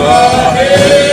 वाहे